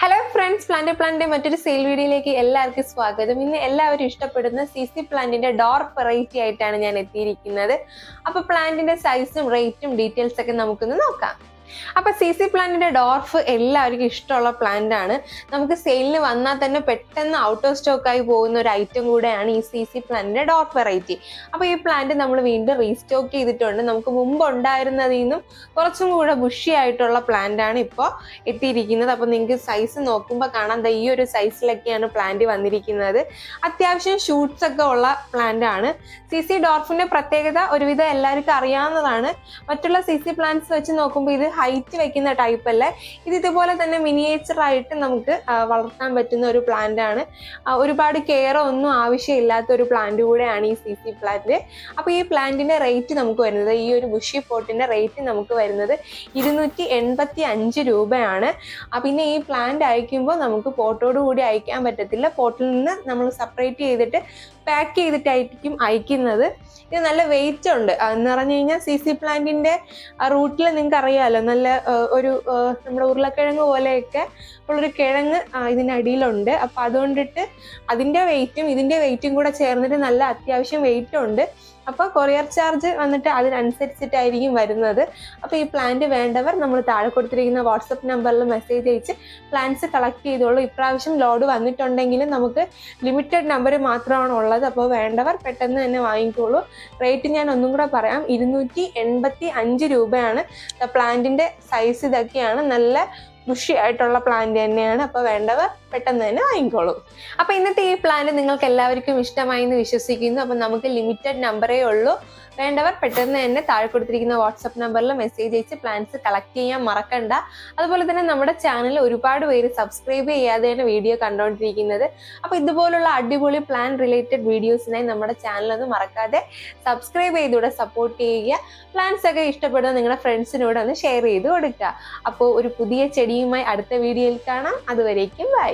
Hello friends plant പ്ലാന്റിന്റെ മറ്റൊരു sale വീഡിയോയിലേക്ക് എല്ലാവർക്കും സ്വാഗതം. ഇന്ന് എല്ലാവരും ഇഷ്ടപ്പെടുന്ന സി സി പ്ലാന്റിന്റെ ഡോർ വെറൈറ്റി ആയിട്ടാണ് ഞാൻ എത്തിയിരിക്കുന്നത്. അപ്പൊ പ്ലാന്റിന്റെ സൈസും റേറ്റും ഡീറ്റെയിൽസ് ഒക്കെ നമുക്കൊന്ന് നോക്കാം. അപ്പൊ സി സി പ്ലാന്റിന്റെ ഡോർഫ് എല്ലാവർക്കും ഇഷ്ടമുള്ള പ്ലാന്റ് ആണ്. നമുക്ക് സെയിലിന് വന്നാൽ തന്നെ പെട്ടെന്ന് ഔട്ട് ഓഫ് സ്റ്റോക്ക് ആയി പോകുന്ന ഒരു ഐറ്റം കൂടെയാണ് ഈ സി സി പ്ലാന്റിന്റെ ഡോർഫ് വെറൈറ്റി അപ്പൊ ഈ പ്ലാന്റ് നമ്മൾ വീണ്ടും റീസ്റ്റോക്ക് ചെയ്തിട്ടുണ്ട്. നമുക്ക് മുമ്പ് ഉണ്ടായിരുന്നതിൽ നിന്നും കുറച്ചും കൂടെ ബുഷി ആയിട്ടുള്ള പ്ലാന്റ് ആണ് ഇപ്പോൾ എത്തിയിരിക്കുന്നത്. അപ്പൊ നിങ്ങൾക്ക് സൈസ് നോക്കുമ്പോൾ കാണാം. ഈ ഒരു സൈസിലൊക്കെയാണ് പ്ലാന്റ് വന്നിരിക്കുന്നത്. അത്യാവശ്യം ഷൂട്ട്സ് ഒക്കെ ഉള്ള പ്ലാന്റ് ആണ്. സി സി ഡോർഫിന്റെ പ്രത്യേകത ഒരുവിധം എല്ലാവർക്കും അറിയാവുന്നതാണ്. മറ്റുള്ള സി സി പ്ലാന്റ്സ് വെച്ച് നോക്കുമ്പോൾ ഇത് ഹൈറ്റ് വെക്കുന്ന ടൈപ്പ് അല്ലേ? ഇത് ഇതുപോലെ തന്നെ മിനിയേച്ചർ ആയിട്ട് നമുക്ക് വളർത്താൻ പറ്റുന്ന ഒരു പ്ലാന്റ് ആണ്. ഒരുപാട് കെയർ ഒന്നും ആവശ്യമില്ലാത്ത ഒരു പ്ലാന്റ് കൂടെയാണ് ഈ സി സി പ്ലാന്റ് അപ്പോൾ ഈ പ്ലാന്റിന്റെ റേറ്റ് നമുക്ക് വരുന്നത് ഈ ഒരു ബുഷി പോട്ടിന്റെ റേറ്റ് നമുക്ക് വരുന്നത് ഇരുന്നൂറ്റി എൺപത്തി അഞ്ച് രൂപയാണ് പിന്നെ ഈ പ്ലാന്റ് അയക്കുമ്പോൾ നമുക്ക് പോട്ടോട് കൂടി അയക്കാൻ പറ്റത്തില്ല. പോട്ടിൽ നിന്ന് നമ്മൾ സെപ്പറേറ്റ് ചെയ്തിട്ട് പാക്ക് ചെയ്തിട്ടായിരിക്കും അയക്കുന്നത്. ഇത് നല്ല വെയിറ്റ് ഉണ്ട്. എന്ന് പറഞ്ഞു കഴിഞ്ഞാൽ സി സി പ്ലാന്റിന്റെ റൂട്ടിൽ നിങ്ങൾക്ക് അറിയാമല്ലോ നല്ല ഒരു നമ്മുടെ ഉരുളക്കിഴങ്ങ് പോലെയൊക്കെ ഉള്ളൊരു കിഴങ്ങ് ഇതിനടിയിലുണ്ട്. അപ്പോൾ അതുകൊണ്ടിട്ട് അതിന്റെ വെയിറ്റും ഇതിന്റെ വെയിറ്റും കൂടെ ചേർന്നിട്ട് നല്ല അത്യാവശ്യം വെയിറ്റ് ഉണ്ട്. അപ്പോൾ കൊറിയർ ചാർജ് വന്നിട്ട് അതിനനുസരിച്ചിട്ടായിരിക്കും വരുന്നത്. അപ്പോൾ ഈ പ്ലാന്റ് വേണ്ടവർ നമ്മൾ താഴെ കൊടുത്തിരിക്കുന്ന വാട്സപ്പ് നമ്പറിൽ മെസ്സേജ് അയച്ച് പ്ലാന്റ്സ് കളക്ട് ചെയ്തോളൂ. ഇപ്രാവശ്യം ലോഡ് വന്നിട്ടുണ്ടെങ്കിലും നമുക്ക് ലിമിറ്റഡ് നമ്പർ മാത്രമാണ് ഉള്ളത്. അപ്പോൾ വേണ്ടവർ പെട്ടെന്ന് തന്നെ വാങ്ങിക്കോളൂ. റേറ്റ് ഞാൻ ഒന്നും കൂടെ പറയാം. ഇരുന്നൂറ്റി എൺപത്തി അഞ്ച് രൂപയാണ് പ്ലാന്റിന്റെ സൈസ് ഇതൊക്കെയാണ് നല്ല ബുഷി ആയിട്ടുള്ള പ്ലാന്റ് തന്നെയാണ്. അപ്പോൾ വേണ്ടവ പെട്ടെന്ന് തന്നെ വാങ്ങിക്കോളൂ. അപ്പോൾ ഇന്നത്തെ ഈ പ്ലാന്റ് നിങ്ങൾക്ക് എല്ലാവർക്കും ഇഷ്ടമായി എന്ന് വിശ്വസിക്കുന്നു. അപ്പോൾ നമുക്ക് ലിമിറ്റഡ് നമ്പറേ ഉള്ളൂ. വേണ്ടവർ പെട്ടെന്ന് തന്നെ താഴെ കൊടുത്തിരിക്കുന്ന വാട്സപ്പ് നമ്പറിൽ മെസ്സേജ് അയച്ച് പ്ലാൻസ് കളക്ട് ചെയ്യാൻ മറക്കണ്ട. അതുപോലെ തന്നെ നമ്മുടെ ചാനൽ ഒരുപാട് പേര് സബ്സ്ക്രൈബ് ചെയ്യാതെ ചെയ്യാതെയാണ് വീഡിയോ കണ്ടുകൊണ്ടിരിക്കുന്നത് അപ്പോൾ ഇതുപോലുള്ള അടിപൊളി പ്ലാൻ റിലേറ്റഡ് വീഡിയോസിനായി നമ്മുടെ ചാനൽ ഒന്ന് മറക്കാതെ സബ്സ്ക്രൈബ് ചെയ്തുകൂടെ സപ്പോർട്ട് ചെയ്യുക. പ്ലാൻസ് ഒക്കെ ഇഷ്ടപ്പെടുന്ന നിങ്ങളുടെ ഫ്രണ്ട്സിനോട് ഒന്ന് ഷെയർ ചെയ്ത് കൊടുക്കുക. അപ്പോൾ ഒരു പുതിയ ചെടിയുമായി അടുത്ത വീഡിയോയിൽ കാണാം. അതുവരേക്കും ബൈ